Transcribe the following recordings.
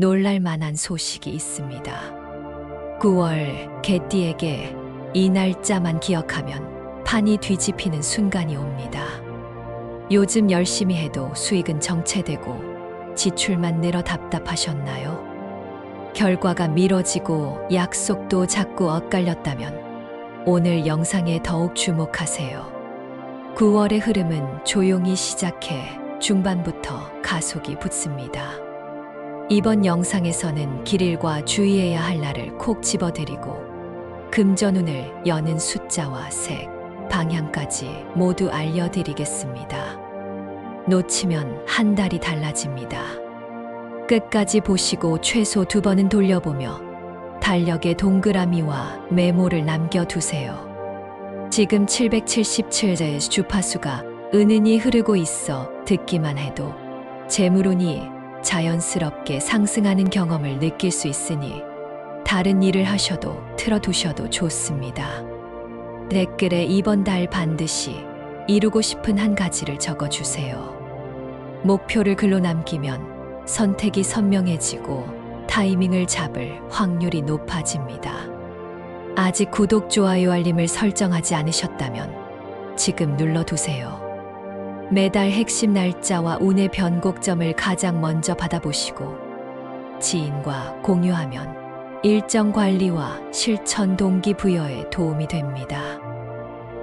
놀랄 만한 소식이 있습니다. 9월 개띠에게 이 날짜만 기억하면 판이 뒤집히는 순간이 옵니다. 요즘 열심히 해도 수익은 정체되고 지출만 늘어 답답하셨나요? 결과가 미뤄지고 약속도 자꾸 엇갈렸다면 오늘 영상에 더욱 주목하세요. 9월의 흐름은 조용히 시작해 중반부터 가속이 붙습니다. 이번 영상에서는 길일과 주의해야 할 날을 콕 집어드리고 금전운을 여는 숫자와 색, 방향까지 모두 알려드리겠습니다. 놓치면 한 달이 달라집니다. 끝까지 보시고 최소 두 번은 돌려보며 달력에 동그라미와 메모를 남겨두세요. 지금 777의 주파수가 은은히 흐르고 있어 듣기만 해도 재물운이 자연스럽게 상승하는 경험을 느낄 수 있으니 다른 일을 하셔도 틀어두셔도 좋습니다. 댓글에 이번 달 반드시 이루고 싶은 한 가지를 적어주세요. 목표를 글로 남기면 선택이 선명해지고 타이밍을 잡을 확률이 높아집니다. 아직 구독, 좋아요, 알림을 설정하지 않으셨다면 지금 눌러두세요. 매달 핵심 날짜와 운의 변곡점을 가장 먼저 받아보시고 지인과 공유하면 일정 관리와 실천 동기부여에 도움이 됩니다.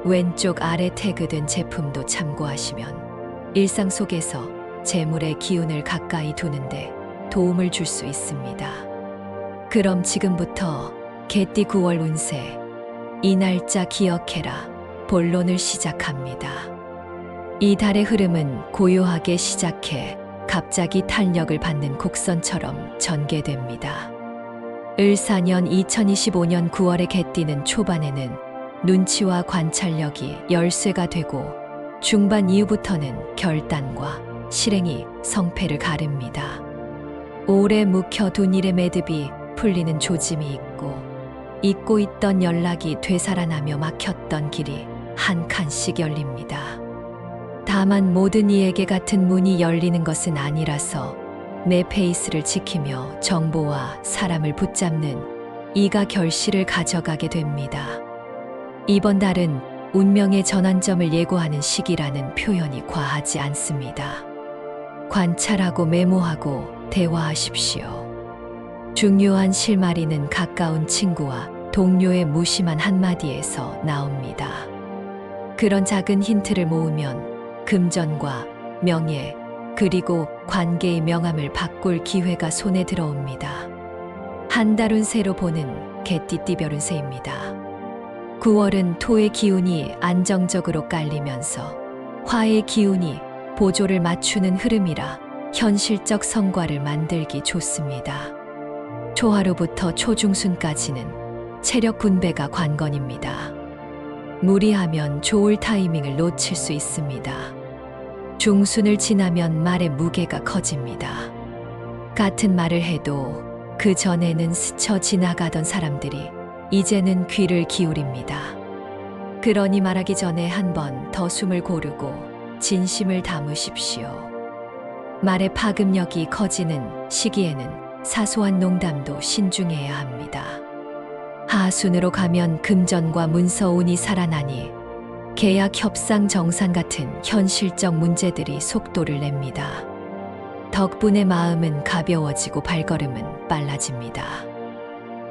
왼쪽 아래 태그된 제품도 참고하시면 일상 속에서 재물의 기운을 가까이 두는데 도움을 줄 수 있습니다. 그럼 지금부터 개띠 9월 운세 이 날짜 기억해라 본론을 시작합니다. 이 달의 흐름은 고요하게 시작해 갑자기 탄력을 받는 곡선처럼 전개됩니다. 을사년 2025년 9월의 개띠는 초반에는 눈치와 관찰력이 열쇠가 되고 중반 이후부터는 결단과 실행이 성패를 가릅니다. 오래 묵혀둔 일의 매듭이 풀리는 조짐이 있고 잊고 있던 연락이 되살아나며 막혔던 길이 한 칸씩 열립니다. 다만 모든 이에게 같은 문이 열리는 것은 아니라서 내 페이스를 지키며 정보와 사람을 붙잡는 이가 결실을 가져가게 됩니다. 이번 달은 운명의 전환점을 예고하는 시기라는 표현이 과하지 않습니다. 관찰하고 메모하고 대화하십시오. 중요한 실마리는 가까운 친구와 동료의 무심한 한마디에서 나옵니다. 그런 작은 힌트를 모으면 금전과 명예, 그리고 관계의 명암을 바꿀 기회가 손에 들어옵니다. 한달 운세로 보는 개띠띠별운세입니다. 9월은 토의 기운이 안정적으로 깔리면서 화의 기운이 보조를 맞추는 흐름이라 현실적 성과를 만들기 좋습니다. 초하루부터 초중순까지는 체력 분배가 관건입니다. 무리하면 좋을 타이밍을 놓칠 수 있습니다. 중순을 지나면 말의 무게가 커집니다. 같은 말을 해도 그 전에는 스쳐 지나가던 사람들이 이제는 귀를 기울입니다. 그러니 말하기 전에 한 번 더 숨을 고르고 진심을 담으십시오. 말의 파급력이 커지는 시기에는 사소한 농담도 신중해야 합니다. 하순으로 가면 금전과 문서운이 살아나니 계약 협상 정산 같은 현실적 문제들이 속도를 냅니다. 덕분에 마음은 가벼워지고 발걸음은 빨라집니다.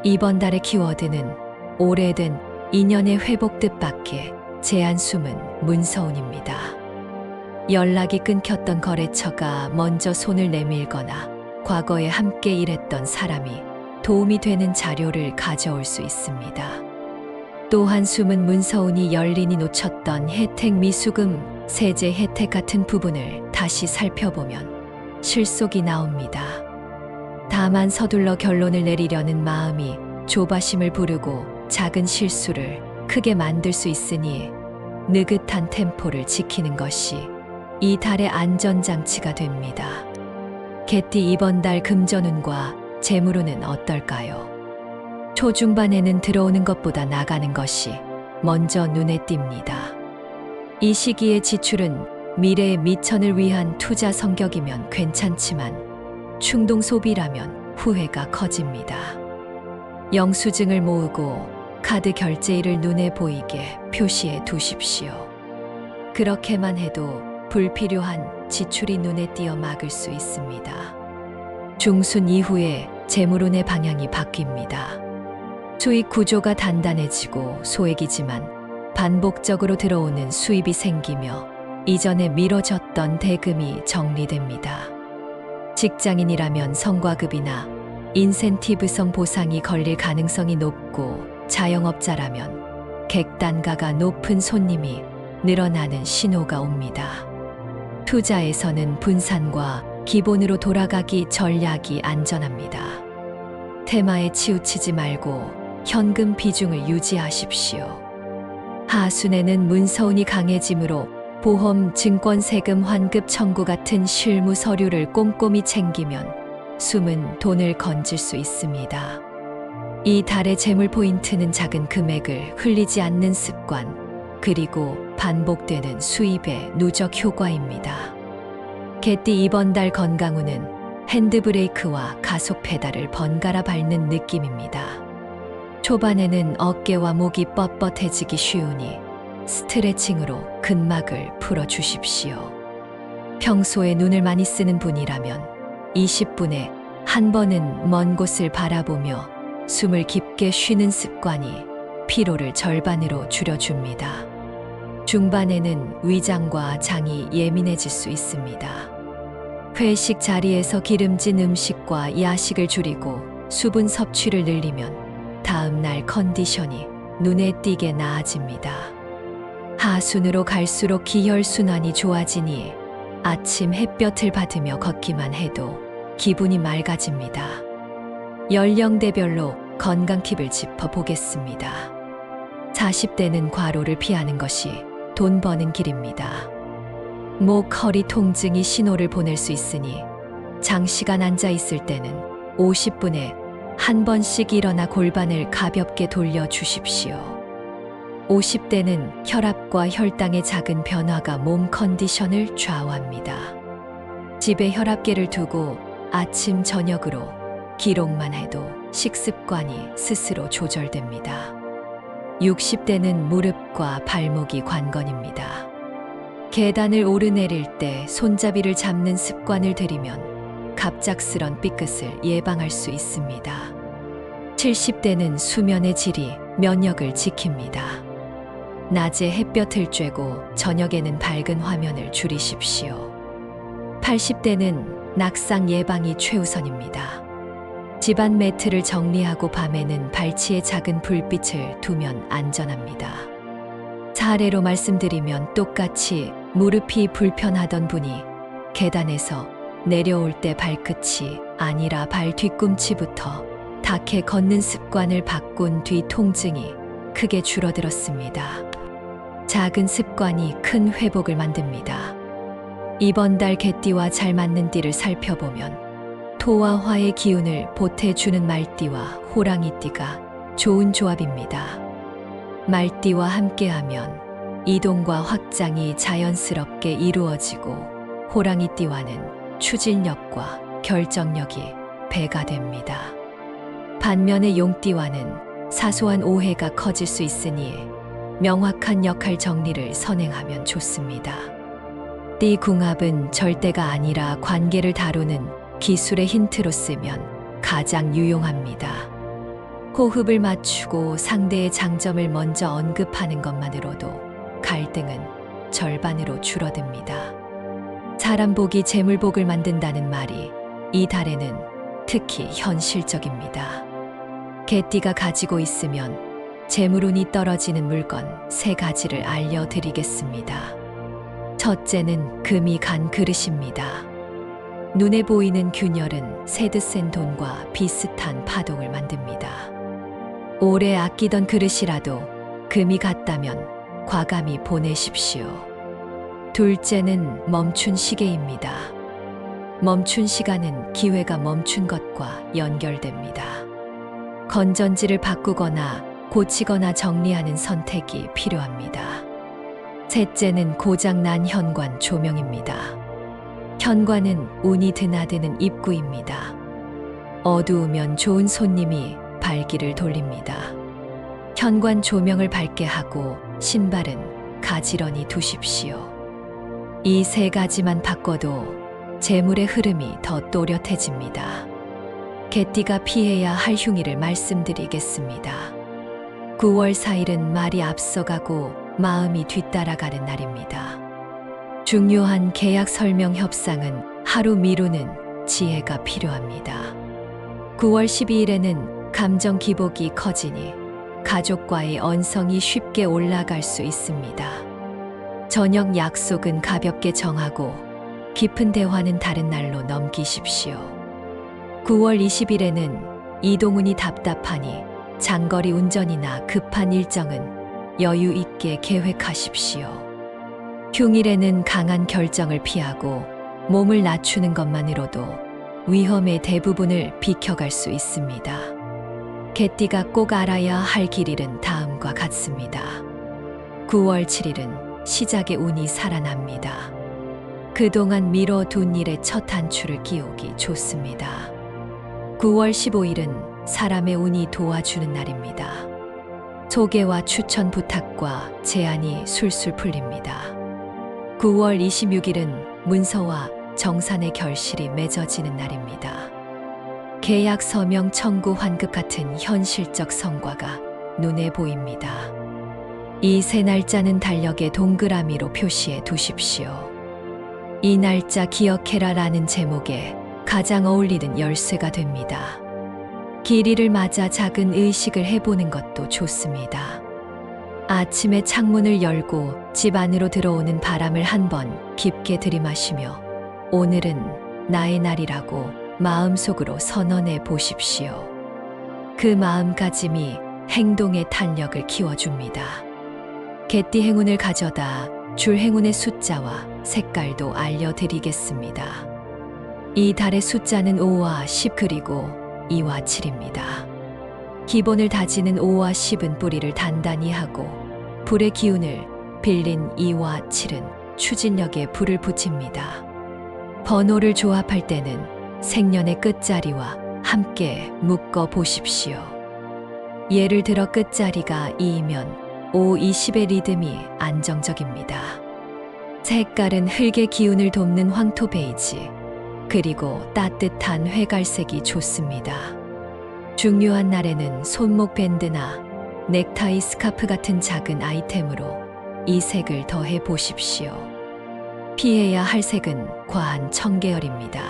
이번 달의 키워드는 오래된 인연의 회복 뜻밖의 제한 숨은 문서운입니다. 연락이 끊겼던 거래처가 먼저 손을 내밀거나 과거에 함께 일했던 사람이 도움이 되는 자료를 가져올 수 있습니다. 또한 숨은 문서운이 열린이 놓쳤던 혜택 미수금, 세제 혜택 같은 부분을 다시 살펴보면 실속이 나옵니다. 다만 서둘러 결론을 내리려는 마음이 조바심을 부르고 작은 실수를 크게 만들 수 있으니 느긋한 템포를 지키는 것이 이 달의 안전장치가 됩니다. 개띠 이번 달 금전운과 재물운은 어떨까요? 초중반에는 들어오는 것보다 나가는 것이 먼저 눈에 띕니다. 이 시기의 지출은 미래의 미천을 위한 투자 성격이면 괜찮지만 충동 소비라면 후회가 커집니다. 영수증을 모으고 카드 결제일을 눈에 보이게 표시해 두십시오. 그렇게만 해도 불필요한 지출이 눈에 띄어 막을 수 있습니다. 중순 이후에 재물운의 방향이 바뀝니다. 수익 구조가 단단해지고 소액이지만 반복적으로 들어오는 수입이 생기며 이전에 미뤄졌던 대금이 정리됩니다. 직장인이라면 성과급이나 인센티브성 보상이 걸릴 가능성이 높고 자영업자라면 객단가가 높은 손님이 늘어나는 신호가 옵니다. 투자에서는 분산과 기본으로 돌아가기 전략이 안전합니다. 테마에 치우치지 말고 현금 비중을 유지하십시오. 하순에는 문서운이 강해지므로 보험, 증권, 세금, 환급 청구 같은 실무 서류를 꼼꼼히 챙기면 숨은 돈을 건질 수 있습니다. 이 달의 재물 포인트는 작은 금액을 흘리지 않는 습관, 그리고 반복되는 수입의 누적 효과입니다. 개띠 이번 달 건강운은 핸드브레이크와 가속 페달을 번갈아 밟는 느낌입니다. 초반에는 어깨와 목이 뻣뻣해지기 쉬우니 스트레칭으로 근막을 풀어주십시오. 평소에 눈을 많이 쓰는 분이라면 20분에 한 번은 먼 곳을 바라보며 숨을 깊게 쉬는 습관이 피로를 절반으로 줄여줍니다. 중반에는 위장과 장이 예민해질 수 있습니다. 회식 자리에서 기름진 음식과 야식을 줄이고 수분 섭취를 늘리면 다음 날 컨디션이 눈에 띄게 나아집니다. 하순으로 갈수록 기혈순환이 좋아지니 아침 햇볕을 받으며 걷기만 해도 기분이 맑아집니다. 연령대별로 건강 팁을 짚어보겠습니다. 40대는 과로를 피하는 것이 돈 버는 길입니다. 목, 허리 통증이 신호를 보낼 수 있으니 장시간 앉아 있을 때는 50분에 한 번씩 일어나 골반을 가볍게 돌려 주십시오. 50대는 혈압과 혈당의 작은 변화가 몸 컨디션을 좌우합니다. 집에 혈압계를 두고 아침, 저녁으로 기록만 해도 식습관이 스스로 조절됩니다. 60대는 무릎과 발목이 관건입니다. 계단을 오르내릴 때 손잡이를 잡는 습관을 들이면 갑작스런 삐끗을 예방할 수 있습니다. 70대는 수면의 질이 면역을 지킵니다. 낮에 햇볕을 쬐고 저녁에는 밝은 화면을 줄이십시오. 80대는 낙상 예방이 최우선입니다. 집안 매트를 정리하고 밤에는 발치에 작은 불빛을 두면 안전합니다. 사례로 말씀드리면 똑같이 무릎이 불편하던 분이 계단에서 내려올 때 발끝이 아니라 발 뒤꿈치부터 닿게 걷는 습관을 바꾼 뒤 통증이 크게 줄어들었습니다. 작은 습관이 큰 회복을 만듭니다. 이번 달 개띠와 잘 맞는 띠를 살펴보면 토와 화의 기운을 보태주는 말띠와 호랑이띠가 좋은 조합입니다. 말띠와 함께하면 이동과 확장이 자연스럽게 이루어지고 호랑이띠와는 추진력과 결정력이 배가 됩니다. 반면에 용띠와는 사소한 오해가 커질 수 있으니 명확한 역할 정리를 선행하면 좋습니다. 띠 궁합은 절대가 아니라 관계를 다루는 기술의 힌트로 쓰면 가장 유용합니다. 호흡을 맞추고 상대의 장점을 먼저 언급하는 것만으로도 갈등은 절반으로 줄어듭니다. 사람 복이 재물 복을 만든다는 말이 이 달에는 특히 현실적입니다. 개띠가 가지고 있으면 재물운이 떨어지는 물건 세 가지를 알려드리겠습니다. 첫째는 금이 간 그릇입니다. 눈에 보이는 균열은 새드센 돈과 비슷한 파동을 만듭니다. 오래 아끼던 그릇이라도 금이 갔다면 과감히 보내십시오. 둘째는 멈춘 시계입니다. 멈춘 시간은 기회가 멈춘 것과 연결됩니다. 건전지를 바꾸거나 고치거나 정리하는 선택이 필요합니다. 셋째는 고장난 현관 조명입니다. 현관은 운이 드나드는 입구입니다. 어두우면 좋은 손님이 발길을 돌립니다. 현관 조명을 밝게 하고 신발은 가지런히 두십시오. 이 세 가지만 바꿔도 재물의 흐름이 더 또렷해집니다. 개띠가 피해야 할 흉의를 말씀드리겠습니다. 9월 4일은 말이 앞서가고 마음이 뒤따라가는 날입니다. 중요한 계약 설명 협상은 하루 미루는 지혜가 필요합니다. 9월 12일에는 감정 기복이 커지니 가족과의 언성이 쉽게 올라갈 수 있습니다. 저녁 약속은 가볍게 정하고 깊은 대화는 다른 날로 넘기십시오. 9월 20일에는 이동운이 답답하니 장거리 운전이나 급한 일정은 여유 있게 계획하십시오. 흉일에는 강한 결정을 피하고 몸을 낮추는 것만으로도 위험의 대부분을 비켜갈 수 있습니다. 개띠가 꼭 알아야 할 길일은 다음과 같습니다. 9월 7일은 시작의 운이 살아납니다. 그동안 미뤄둔 일에 첫 단추를 끼우기 좋습니다. 9월 15일은 사람의 운이 도와주는 날입니다. 소개와 추천 부탁과 제안이 술술 풀립니다. 9월 26일은 문서와 정산의 결실이 맺어지는 날입니다. 계약 서명 청구 환급 같은 현실적 성과가 눈에 보입니다. 이 세 날짜는 달력에 동그라미로 표시해 두십시오. 이 날짜 기억해라 라는 제목에 가장 어울리는 열쇠가 됩니다. 길이를 맞아 작은 의식을 해보는 것도 좋습니다. 아침에 창문을 열고 집 안으로 들어오는 바람을 한 번 깊게 들이마시며 오늘은 나의 날이라고 마음속으로 선언해 보십시오. 그 마음가짐이 행동의 탄력을 키워줍니다. 개띠 행운을 가져다 줄 행운의 숫자와 색깔도 알려드리겠습니다. 이 달의 숫자는 5와 10 그리고 2와 7입니다. 기본을 다지는 5와 10은 뿌리를 단단히 하고 불의 기운을 빌린 2와 7은 추진력에 불을 붙입니다. 번호를 조합할 때는 생년의 끝자리와 함께 묶어 보십시오. 예를 들어 끝자리가 2이면 5, 20의 리듬이 안정적입니다. 색깔은 흙의 기운을 돕는 황토 베이지, 그리고 따뜻한 회갈색이 좋습니다. 중요한 날에는 손목 밴드나 넥타이 스카프 같은 작은 아이템으로 이 색을 더해 보십시오. 피해야 할 색은 과한 청계열입니다.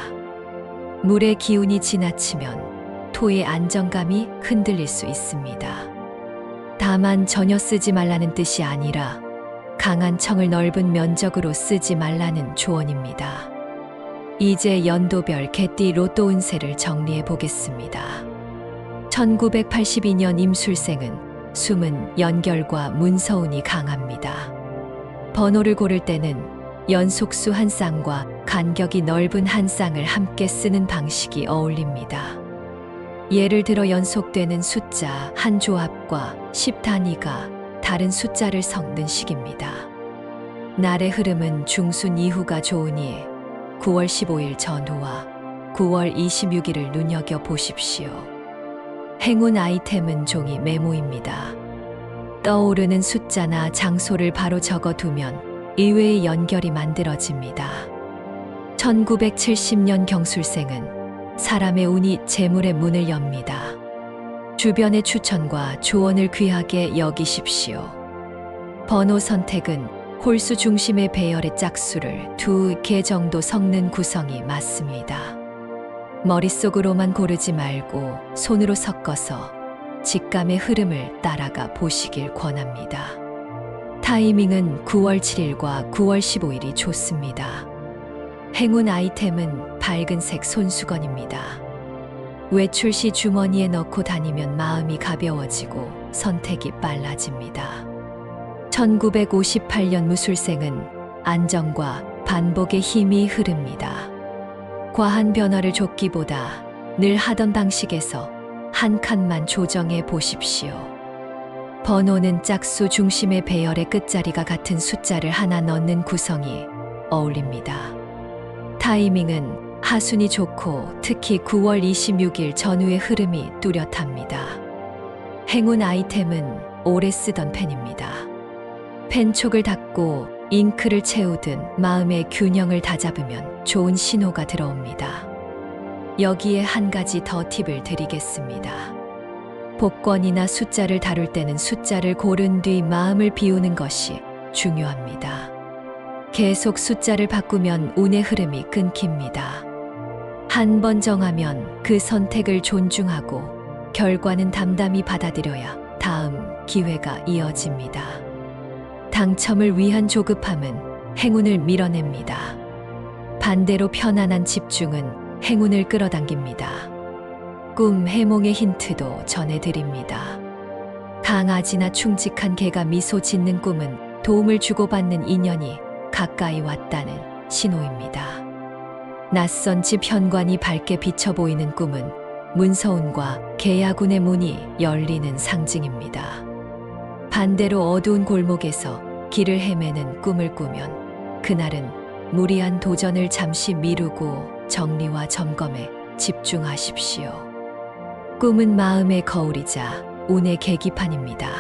물의 기운이 지나치면 토의 안정감이 흔들릴 수 있습니다. 다만 전혀 쓰지 말라는 뜻이 아니라 강한 청을 넓은 면적으로 쓰지 말라는 조언입니다. 이제 연도별 개띠 로또 운세를 정리해 보겠습니다. 1982년 임술생은 숨은 연결과 문서운이 강합니다. 번호를 고를 때는 연속수 한 쌍과 간격이 넓은 한 쌍을 함께 쓰는 방식이 어울립니다. 예를 들어 연속되는 숫자 한 조합과 10단위가 다른 숫자를 섞는 식입니다. 날의 흐름은 중순 이후가 좋으니 9월 15일 전후와 9월 26일을 눈여겨 보십시오. 행운 아이템은 종이 메모입니다. 떠오르는 숫자나 장소를 바로 적어 두면 의외의 연결이 만들어집니다. 1970년 경술생은 사람의 운이 재물의 문을 엽니다. 주변의 추천과 조언을 귀하게 여기십시오. 번호 선택은 홀수 중심의 배열의 짝수를 두 개 정도 섞는 구성이 맞습니다. 머릿속으로만 고르지 말고 손으로 섞어서 직감의 흐름을 따라가 보시길 권합니다. 타이밍은 9월 7일과 9월 15일이 좋습니다. 행운 아이템은 밝은색 손수건입니다. 외출 시 주머니에 넣고 다니면 마음이 가벼워지고 선택이 빨라집니다. 1958년 무술생은 안정과 반복의 힘이 흐릅니다. 과한 변화를 줬기보다 늘 하던 방식에서 한 칸만 조정해 보십시오. 번호는 짝수 중심의 배열의 끝자리가 같은 숫자를 하나 넣는 구성이 어울립니다. 타이밍은 하순이 좋고 특히 9월 26일 전후의 흐름이 뚜렷합니다. 행운 아이템은 오래 쓰던 펜입니다. 펜촉을 닫고 잉크를 채우든 마음의 균형을 다잡으면 좋은 신호가 들어옵니다. 여기에 한 가지 더 팁을 드리겠습니다. 복권이나 숫자를 다룰 때는 숫자를 고른 뒤 마음을 비우는 것이 중요합니다. 계속 숫자를 바꾸면 운의 흐름이 끊깁니다. 한 번 정하면 그 선택을 존중하고 결과는 담담히 받아들여야 다음 기회가 이어집니다. 당첨을 위한 조급함은 행운을 밀어냅니다. 반대로 편안한 집중은 행운을 끌어당깁니다. 꿈 해몽의 힌트도 전해드립니다. 강아지나 충직한 개가 미소 짓는 꿈은 도움을 주고받는 인연이 가까이 왔다는 신호입니다. 낯선 집 현관이 밝게 비쳐 보이는 꿈은 문서운과 계야군의 문이 열리는 상징입니다. 반대로 어두운 골목에서 길을 헤매는 꿈을 꾸면 그날은 무리한 도전을 잠시 미루고 정리와 점검에 집중하십시오. 꿈은 마음의 거울이자 운의 계기판입니다.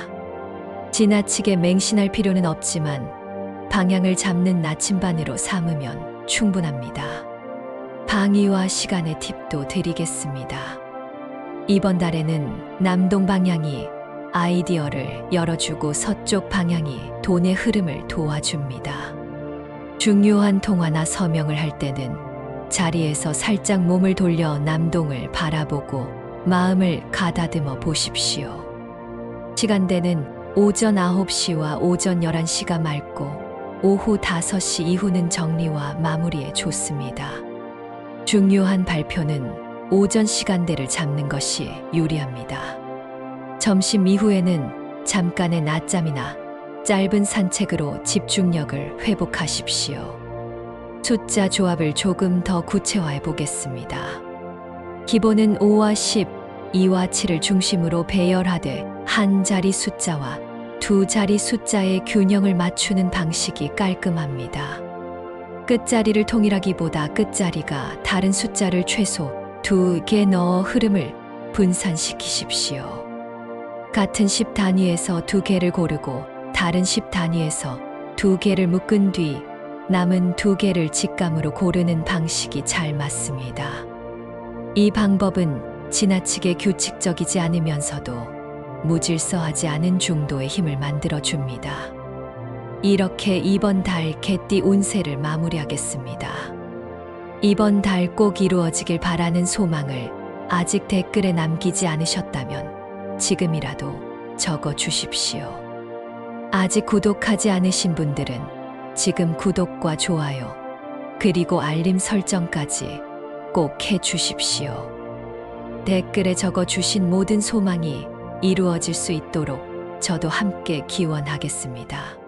지나치게 맹신할 필요는 없지만 방향을 잡는 나침반으로 삼으면 충분합니다. 방위와 시간의 팁도 드리겠습니다. 이번 달에는 남동 방향이 아이디어를 열어주고 서쪽 방향이 돈의 흐름을 도와줍니다. 중요한 통화나 서명을 할 때는 자리에서 살짝 몸을 돌려 남동을 바라보고 마음을 가다듬어 보십시오. 시간대는 오전 9시와 오전 11시가 맑고 오후 5시 이후는 정리와 마무리에 좋습니다. 중요한 발표는 오전 시간대를 잡는 것이 유리합니다. 점심 이후에는 잠깐의 낮잠이나 짧은 산책으로 집중력을 회복하십시오. 숫자 조합을 조금 더 구체화해 보겠습니다. 기본은 5와 10, 2와 7을 중심으로 배열하되 한 자리 숫자와 두 자리 숫자의 균형을 맞추는 방식이 깔끔합니다. 끝자리를 통일하기보다 끝자리가 다른 숫자를 최소 두 개 넣어 흐름을 분산시키십시오. 같은 10 단위에서 두 개를 고르고 다른 10 단위에서 두 개를 묶은 뒤 남은 두 개를 직감으로 고르는 방식이 잘 맞습니다. 이 방법은 지나치게 규칙적이지 않으면서도 무질서하지 않은 중도의 힘을 만들어 줍니다. 이렇게 이번 달 개띠 운세를 마무리하겠습니다. 이번 달 꼭 이루어지길 바라는 소망을 아직 댓글에 남기지 않으셨다면 지금이라도 적어 주십시오. 아직 구독하지 않으신 분들은 지금 구독과 좋아요, 그리고 알림 설정까지 꼭 해 주십시오. 댓글에 적어 주신 모든 소망이 이루어질 수 있도록 저도 함께 기원하겠습니다.